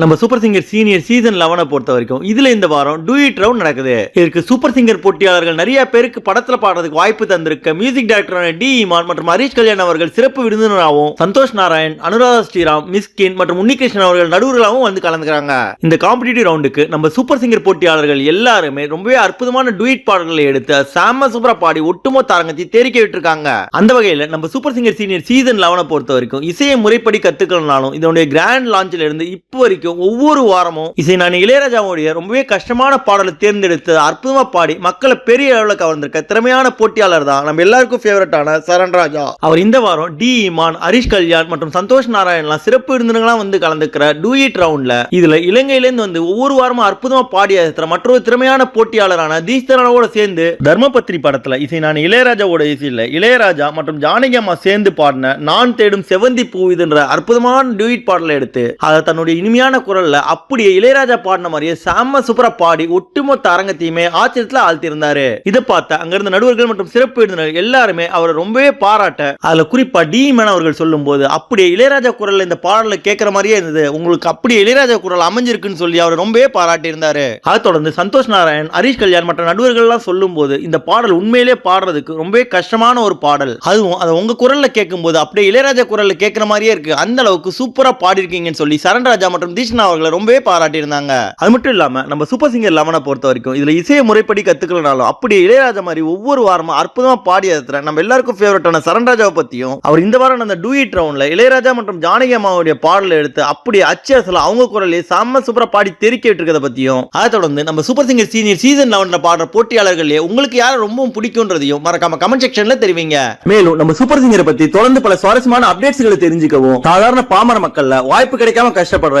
நம்ம super singer senior season லெவனை பொறுத்த வரைக்கும் இதுல இந்த வாரம் டூயிட் ரவுண்ட் நடக்குது. இதற்கு சூப்பர் சிங்கர் போட்டியாளர்கள் நிறைய பேருக்கு படத்துல பாடுறதுக்கு வாய்ப்பு தந்திருக்க மியூசிக் டைரக்டரான டி இமான் மற்றும் ஹரீஷ் கல்யாண் அவர்கள் சிறப்பு விருந்தினராகவும் சந்தோஷ் நாராயண் அனுராதா ஸ்ரீராம் மிஸ்கின் மற்றும் உன்னிகிருஷ்ணன் அவர்கள் நடுவர்களாகவும் வந்து கலந்துக்கிறாங்க. இந்த காம்படிட்டிவ் ரவுண்டுக்கு நம்ம சூப்பர் சிங்கர் போட்டியாளர்கள் எல்லாருமே ரொம்பவே அற்புதமான டூயிட் பாடல்களை எடுத்து சாம சூப்பரா பாடி ஒட்டுமொத்த அரங்கத்தை தேரிக்க விட்டுருக்காங்க. அந்த வகையில நம்ம சூப்பர் சிங்கர் சீனியர் சீசன் லெவனை பொறுத்த வரைக்கும் இசையை முறைப்படி கத்துக்கலனாலும் இதனுடைய கிராண்ட் லான்ச்ல இருந்து இப்போ வரைக்கும் ஒவ்வொரு வாரமும் இசை நான் இளையராஜாவுடைய ரொம்பவே கஷ்டமான பாடலை தேர்ந்தெடுத்து அற்புதமா பாடி மக்களை பெரிய அளவில் கவர்ந்திருக்க திறமையான போட்டியாளர் தான் நம்ம எல்லாருக்கும் ஃபேவரட்டான சரண் ராஜா. அவர் இந்த வாரம் டி இமான் ஹரிஷ் கல்யாண் மற்றும் சந்தோஷ் நாராயண்லாம் சிறப்பு விருந்தினர்களா வந்து கலந்துக்கிற டூயிட் ரவுண்ட்ல இதுல இலங்கையிலேருந்து வந்து ஒவ்வொரு வாரமும் அற்புதமா பாடி அசத்துற மற்றொரு திறமையான போட்டியாளரான தீஸ்தரனோட சேர்ந்து தர்மபத்ரி படத்துல இசை நான் இளையராஜாவோட இசையில இளையராஜா மற்றும் ஜானகி அம்மா சேர்ந்து பாடின நான் தேடும் செவந்தி பூவிதுன்ற அற்புதமான டூயிட் பாடலை எடுத்து அதை தன்னுடைய இனிமையான குரல்ல அப்படியே இளையராஜா பாடின மாதிரியே செம்ம சூப்பரா பாடி ஒட்டுமொத்த அரங்கத்தையுமே ஆச்சரியத்தில் ஆழ்த்தியிருந்தாரு. இதை பார்த்த அங்கிருந்த நடுவர்கள் மற்றும் சிறப்பு விருந்தினர் எல்லாருமே அவரை ரொம்பவே பாராட்ட அதில் குறிப்பா டி அவர்கள் சொல்லும் போது அப்படியே இளையராஜா குரலில் இந்த பாடலை கேட்குற மாதிரியே இருந்தது. உங்களுக்கு அப்படியே இளையராஜா குரல் அமைஞ்சிருக்குன்னு சொல்லி அவர் ரொம்பவே பாராட்டியிருந்தாரு. அதை தொடர்ந்து சந்தோஷ் நாராயண் ஹரிஷ் கல்யாண் மற்ற நடுவர்கள் எல்லாம் சொல்லும் போது இந்த பாடல் உண்மையிலே பாடுறதுக்கு ரொம்பவே கஷ்டமான ஒரு பாடல். அதுவும் அதை உங்க குரல்ல கேட்கும்போது அப்படியே இளையராஜா குரல்ல கேட்குற மாதிரியே இருக்கு. அந்த அளவுக்கு சூப்பரா பாடிருக்கீங்கன்னு சொல்லி சரண்ராஜா மற்றும் தீஷ்ணா அவர்களை ரொம்பவே பாராட்டி இருந்தாங்க அது மட்டும் இல்லாம நம்ம சூப்பர் சிங்கர் லெவனை பொறுத்த வரைக்கும் இதுல இசையை முறைப்படி கத்துக்கலனாலும் அப்படியே இளையராஜா மாதிரி ஒவ்வொரு வாரமும் அற்புதமா பாடி அதுற நம்ம எல்லாருக்கும் ஃபேவரட்டான சரண்ராஜாவை பத்தியும் அவர் இந்த வாரம் அந்த டூயிட் ரவுண்ட்ல இளையராஜா மற்றும் ஜானகி அம்மாவுடைய பாடலை எடுத்து அப்படியே அச்சு அசல அவங்க குரலே செம்ம சூப்பரா பாடி தெரிக்க விட்டுருக்கத பத்தியும் அதை தொடர்ந்து நம்ம சூப்பர் சிங்கர் சீனியர் சீசன் லெவன்ல பாடுற போட்டியாளர்களே உங்களுக்கு யாரை ரொம்பவும் பிடிக்கும்ன்றதையும் மறக்காம கமெண்ட் செக்ஷன்ல தெரிவிங்க. மேலும் நம்ம சூப்பர் சிங்கரை பத்தி தொடர்ந்து பல சுவாரஸ்யமான அப்டேட்ஸ்களை தெரிஞ்சுக்கவும் சாதாரண பாமர மக்கள்ல வாய்ப்பு கிடைக்காம கஷ்டப்படுற